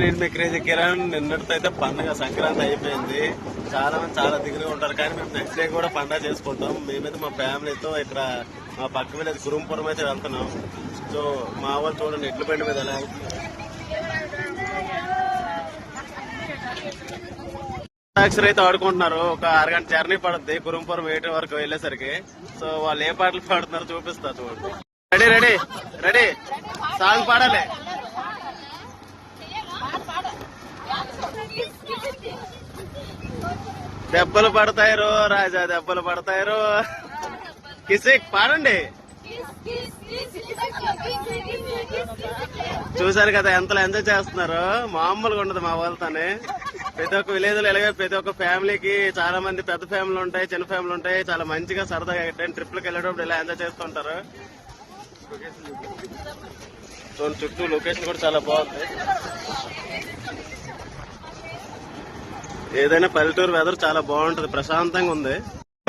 నేను మీ క్రేజీ కిరణ్ నిన్నటితో అయితే పండుగ సంక్రాంతి అయిపోయింది. చాలా మంది చాలా దిగులుగా ఉంటారు కానీ మేము నెక్స్ట్ డే కూడా పండుగ చేసుకుంటాం. మేమైతే మా ఫ్యామిలీతో ఇక్కడ మా పక్క విలేజ్ గురుంపురం అయితే వెళ్తున్నాం. సో మా వాళ్ళు చూడండి ఎడ్ల బండి మీద ఎలా అయితే ఆడుకుంటున్నారు. ఒక అరగంట జర్నీ పడుద్ది. గురుంపురం ఎయిట్ వరకు వెళ్ళేసరికి. సో వాళ్ళు ఏ పాటలు పాడుతున్నారో చూపిస్తా చూడండి. రెడీ రెడీ రెడీ సాంగ్ పాడాలి. దెబ్బలు పడతాయరు రాజా దెబ్బలు పడతాయరు. కిసిక్ పాడండి. చూసారు కదా ఎంతలో ఎంజాయ్ చేస్తున్నారు? మామూలుగా ఉండదు మా వాళ్ళతోనే. ప్రతి ఒక్క విలేజ్లో ఇలాగే ప్రతి ఒక్క ఫ్యామిలీకి చాలా మంది పెద్ద ఫ్యామిలీ ఉంటాయి చిన్న ఫ్యామిలీ ఉంటాయి. చాలా మంచిగా సరదాగా ట్రిప్లకు వెళ్ళేటప్పుడు ఇలా ఎంజాయ్ చేస్తుంటారు చుట్టూ లొకేషన్ కూడా చాలా బాగుంది. ఏదైనా పల్లెటూరు వెదర్ చాలా బాగుంటది ప్రశాంతంగా ఉంది.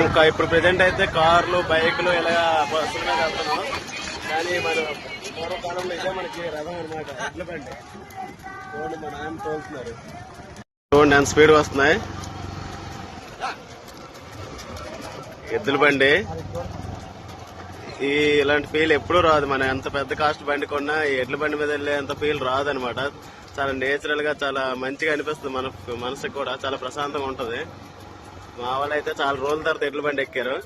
ఇంకా ఇప్పుడు ప్రెసెంట్ అయితే కార్లు బైక్లు ఇలా బస్సులు మీద వెళ్తున్నాం. కానీ మన పూర్వకాలంలో ఇదే మనకి రథం అనమాట ఎడ్ల బండి? చూడండి మా నాన్న తోలుతున్నారు. చూడండి ఎంత స్పీడ్ వస్తున్నాయి. ఎద్దుల బండి. ఈ ఇలాంటి ఫీల్ ఎప్పుడూ రాదు. మన ఎంత పెద్ద కాస్ట్ బండి కొన్నా ఎడ్ల బండి మీద వెళ్ళే అంత ఫీల్ రాదనమాట చాలా నేచురల్గా చాలా మంచిగా అనిపిస్తుంది మన మనసుకు కూడా చాలా ప్రశాంతంగా ఉంటుంది. మా వాళ్ళు అయితే చాలా రోజుల తర్వాత ఎడ్ల బండి ఎక్కారు.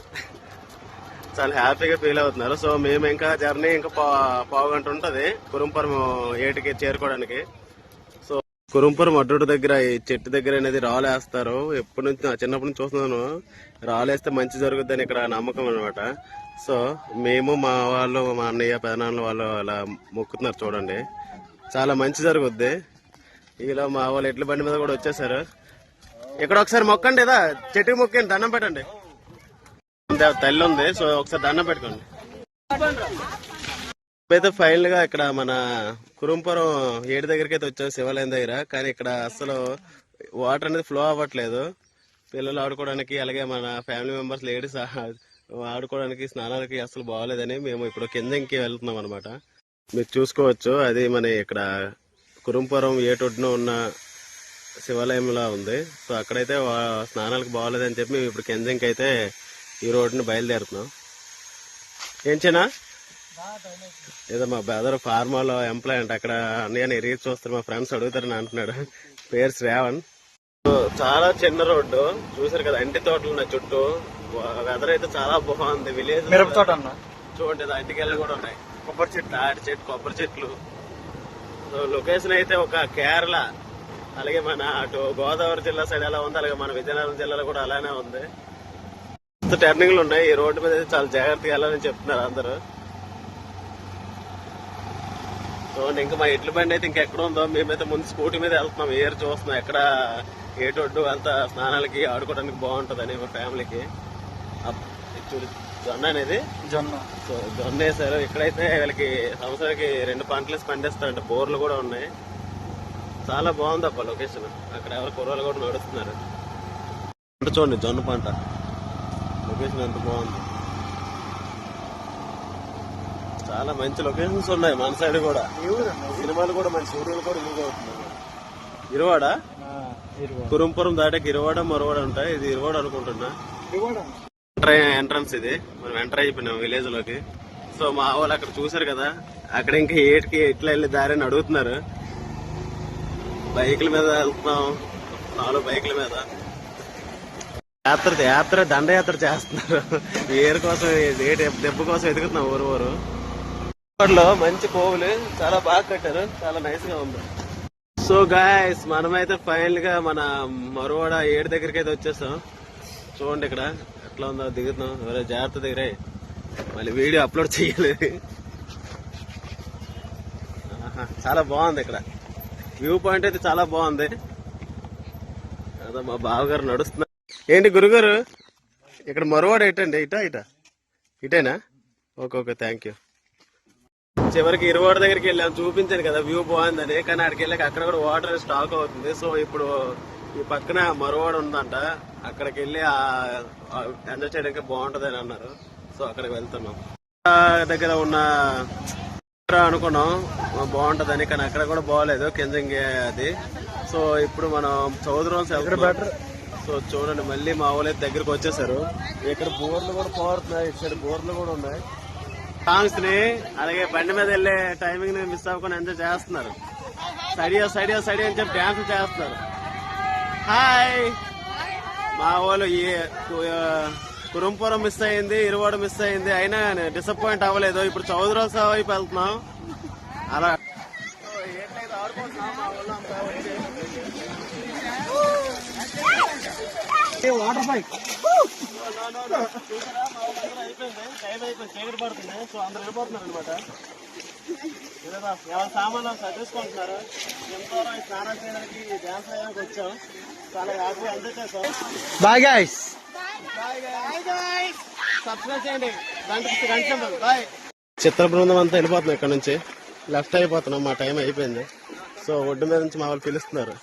చాలా హ్యాపీగా ఫీల్ అవుతున్నారు. సో మేము ఇంకా జర్నీ ఇంకా పా- పావు గంట ఉంటది కురుంపురం ఏటికి చేరుకోవడానికి. సో కురుంపురం అడ్డు దగ్గర ఈ చెట్టు దగ్గర అనేది రాలేస్తారు ఎప్పటి నుంచి చిన్నప్పటి నుంచి చూస్తున్నాను. రాలేస్తే మంచి జరుగుద్దని ఇక్కడ నమ్మకం అనమాట సో మేము మా వాళ్ళు మా అన్నయ్య పెదనాన్న వాళ్ళు అలా మొక్కుతున్నారు చూడండి. చాలా మంచి జరుగుద్ది. ఇలా మా వాళ్ళు ఎడ్ల బండి మీద కూడా వచ్చేసారు. ఇక్కడ ఒకసారి మొక్కండి ఇదా. చెట్టుకి మొక్కండి దండం పెట్టండి. తల్లి ఉంది సో ఒకసారి దండం పెట్టుకోండి. అయితే ఫైనల్గా ఇక్కడ మన కురుంపురం ఏడు దగ్గరికి అయితే వచ్చాం శివాలయం దగ్గర. కానీ ఇక్కడ అసలు వాటర్ అనేది ఫ్లో అవ్వట్లేదు. పిల్లలు ఆడుకోవడానికి అలాగే మన ఫ్యామిలీ మెంబర్స్ లేడీస్ ఆడుకోవడానికి స్నానాలకి అసలు బాగోలేదని మేము ఇప్పుడు కిందకి వెళ్తున్నాం అనమాట మీరు చూసుకోవచ్చు. అది మన ఇక్కడ కురుంపురం ఏటొడ్డున ఉన్న శివాలయంలా ఉంది. సో అక్కడైతే స్నానాలకు బాగోలేదని చెప్పి మేము ఇప్పుడు కెంజంకి అయితే ఈ రోడ్డుని బయలుదేరుతున్నాం. ఏం చిన్నా? ఏదో మా బ్రదర్ ఫార్మాలో ఎంప్లాయ్ అంట. అక్కడ అన్నయ్య రీచ్ చూస్తారు మా ఫ్రెండ్స్ అడుగుతారని అంటున్నాడు. పేరు శ్రావణ్. సో చాలా చిన్న రోడ్డు. చూసారు కదా అంటి తోటలు ఉన్నాయి చుట్టూ. వెదర్ అయితే చాలా బాగుంది. విలేజ్ మిరప తోట అన్న? చూడండి అంటికెళ్ళి కూడా ఉన్నాయి. కొబ్బరి చెట్లు ఆడి చెట్టు కొబ్బరి చెట్లు. లొకేషన్ అయితే ఒక కేరళ అలాగే మన అటు గోదావరి జిల్లా సైడ్ ఎలా ఉంది అలాగే మన విజయనగరం జిల్లాలో కూడా అలానే ఉంది. టర్నింగ్లు ఉన్నాయి ఈ రోడ్డు మీద అయితే చాలా జాగ్రత్తగా వెళ్ళాలని చెప్తున్నారు అందరూ. చూడండి ఇంకా మా ఎడ్ల బండి అయితే ఇంకెక్కడ ఉందో మేమైతే ముందు స్కూటీ మీద వెళ్తున్నాం ఏరు చూస్తున్నాం ఎక్కడ ఏటొడ్డు అంత స్నానాలకి ఆడుకోవడానికి బాగుంటుందని మా ఫ్యామిలీకి. చూడు. జొన్న అనేది? జొన్న. సో జొన్న వేసారు ఇక్కడైతే వీళ్ళకి సంవత్సరానికి రెండు పంటలు పండిస్తారంట. బోర్లు కూడా ఉన్నాయి. చాలా బాగుంది అప్ప లొకేషన్ అక్కడ ఎవరు కుర్రలు కూడా నడుస్తున్నారు. పంట చూడండి జొన్న పంట. లొకేషన్ ఎంత బాగుంది. చాలా మంచి లొకేషన్స్ ఉన్నాయి మన సైడ్ కూడా. సినిమాలు కూడా మంచి స్టూడియోలు కూడా యూజ్ అవుతున్నాయి. ఇరువాడ? కురుంపురం దాటాక ఇరువాడ మరవాడ ఉంటాయి. ఇది ఇరువాడ అనుకుంటున్నా. ఎంట్రన్స్ ఇది. మనం ఎంటర్ అయిపోయినాం విలేజ్లోకి. సో మా వాళ్ళు అక్కడ చూసారు కదా అక్కడ ఇంకా ఏటికి ఎట్లా వెళ్ళి దారి అని అడుగుతున్నారు. బైకుల మీద వెళ్తున్నాం. నాలుగు బైకుల మీద. యాత్ర యాత్ర దండయాత్ర చేస్తున్నారు. ఏరు కోసం ఏటి దెబ్బ కోసం ఎదుగుతున్నాం ఊరు ఊరు. లో మంచి కోవులు చాలా బాగా కట్టారు. చాలా నైస్గా ఉంది. సో గాయస్ మనమైతే ఫైనల్గా మన మరువాడ ఏడు దగ్గరికి అయితే వచ్చేసాం. చూడండి ఇక్కడ. ఎట్లా ఉందో దిగుతున్నాం. ఎవరో జాగ్రత్త దగ్గరే మళ్ళీ వీడియో అప్లోడ్ చేయలేదు. చాలా బాగుంది ఇక్కడ. వ్యూ పాయింట్ అయితే చాలా బాగుంది. అదే మా బావగారు నడుస్తున్నారు ఏంటి గురుగారు? ఇక్కడ మరువాడ ఎటండి? ఇటా ఇటా? ఇటేనా? ఓకే ఓకే థ్యాంక్ యూ చివరికి ఇరువాడ దగ్గరికి వెళ్ళాం. చూపించాను కదా వ్యూ బాగుందని. కానీ అక్కడికి వెళ్ళాక అక్కడ కూడా వాటర్ స్టాక్ అవుతుంది. సో ఇప్పుడు ఈ పక్కన మరోవాడు ఉందంట. అక్కడికి వెళ్ళి ఎంజాయ్ చేయడానికి బాగుంటది అని అన్నారు. సో అక్కడికి వెళ్తున్నాం. దగ్గర ఉన్న అనుకున్నాం. బాగుంటదని కానీ అక్కడ కూడా బాగోలేదు కింజంగి అది. సో ఇప్పుడు మనం చౌదరం బెటర్ సో చూడండి మళ్ళీ మా ఊళ్ళో దగ్గరకు వచ్చేసారు. ఇక్కడ బోర్లు కూడా పోరుతున్నాయి ఇటు సైడ్ బోర్లు కూడా ఉన్నాయి. సాంగ్స్ని అలాగే బండి మీద వెళ్ళే టైమింగ్ని మిస్ అవ్వకుండా ఎంజాయ్ చేస్తున్నారు. సడియా సడియా సడియా అని చెప్పి డాన్స్ చేస్తున్నారు. హాయ్ మా వాళ్ళు ఈ కురంపురం మిస్ అయింది ఇరువాడు మిస్ అయింది అయినా డిసప్పాయింట్ అవ్వలేదు ఇప్పుడు చౌదరోత్సవ వైపు వెళ్తున్నాం అలా. వాటర్ వాళ్ళందరూ అయిపోయింది. టైం అయిపోయింది. చీకటి పడుతుంది. సో అందరూ వెళ్ళిపోతున్నారు అనమాట ఎవరి సామాన్లు సర్దేసుకుంటున్నారు? ఎంతో స్నానం చేయడానికి డ్యాన్స్ వచ్చాం. చాలా హ్యాపీ ఎంజాయ్ చేసాం బాయ్ గైస్ సబ్స్క్రైబ్ చేయండి. గంట గంట బాయ్ చిత్ర బృందం అంతా వెళ్ళిపోతున్నాం ఇక్కడ నుంచి. లెఫ్ట్ అయిపోతున్నాం. మా టైం అయిపోయింది. సో ఒడ్డు మీద నుంచి మా వాళ్ళు పిలుస్తున్నారు.